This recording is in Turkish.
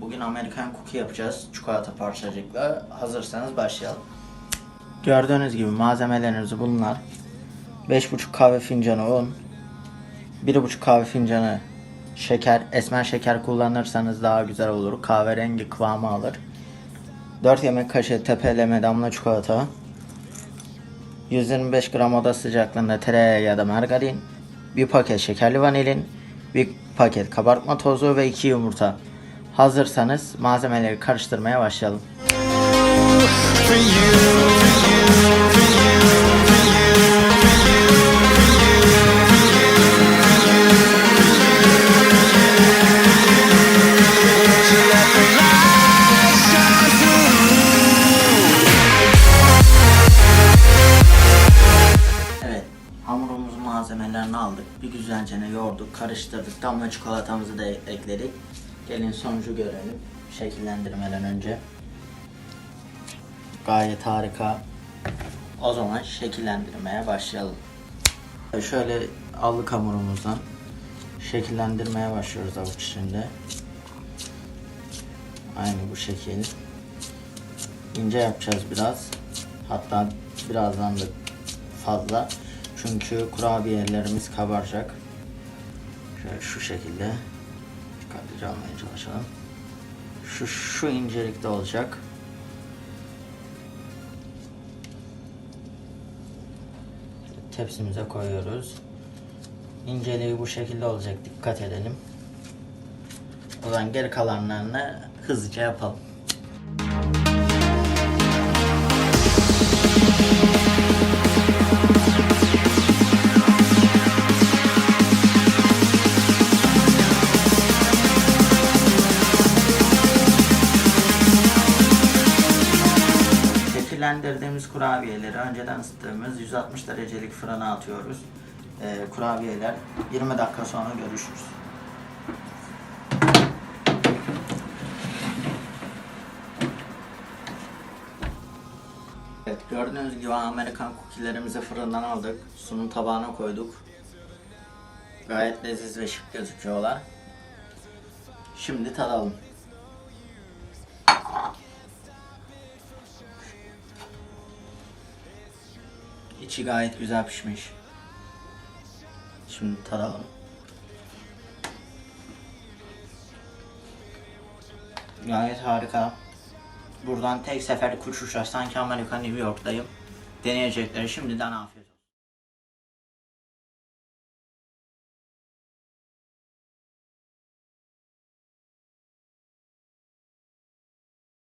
Bugün Amerikan cookie yapacağız çikolata parçacıkla. Hazırsanız başlayalım. Gördüğünüz gibi malzemeleriniz bunlar. 5,5 kahve fincanı un, 1,5 kahve fincanı şeker, esmer şeker kullanırsanız daha güzel olur. Kahverengi kıvamı alır. 4 yemek kaşığı tepeleme damla çikolata, 125 gram oda sıcaklığında tereyağı ya da margarin, bir paket şekerli vanilin, bir paket kabartma tozu ve 2 yumurta. Hazırsanız malzemeleri karıştırmaya başlayalım. malzemelerini aldık. Bir güzelce yoğurduk, karıştırdık. Damla çikolatamızı da ekledik. Gelin sonucu görelim. Şekillendirmeden önce. Gayet harika. O zaman şekillendirmeye başlayalım. Şöyle aldık hamurumuzdan. Şekillendirmeye başlıyoruz avuç içinde. Aynı bu şekil. İnce yapacağız biraz. Hatta birazdan da fazla. Çünkü kurabiyelerimiz kabaracak. Şöyle şu şekilde dikkatlice almaya çalışalım. Şu şu incelikte olacak. Tepsimize koyuyoruz. İnceliği bu şekilde olacak. Dikkat edelim. O zaman geri kalanlarını hızlıca yapalım. Şekillendirdiğimiz kurabiyeleri önceden ısıttığımız 160 derecelik fırına atıyoruz. Ee, kurabiyeler 20 dakika sonra görüşürüz. Evet gördüğünüz gibi Amerikan cookie'lerimizi fırından aldık. Sunum tabağına koyduk. Gayet leziz ve şık gözüküyorlar. Şimdi tadalım. İçi gayet güzel pişmiş. Şimdi tadalım. Gayet harika. Buradan tek seferde kuş uçar. Sanki Amerika New York'tayım. Deneyecekleri şimdiden afiyet.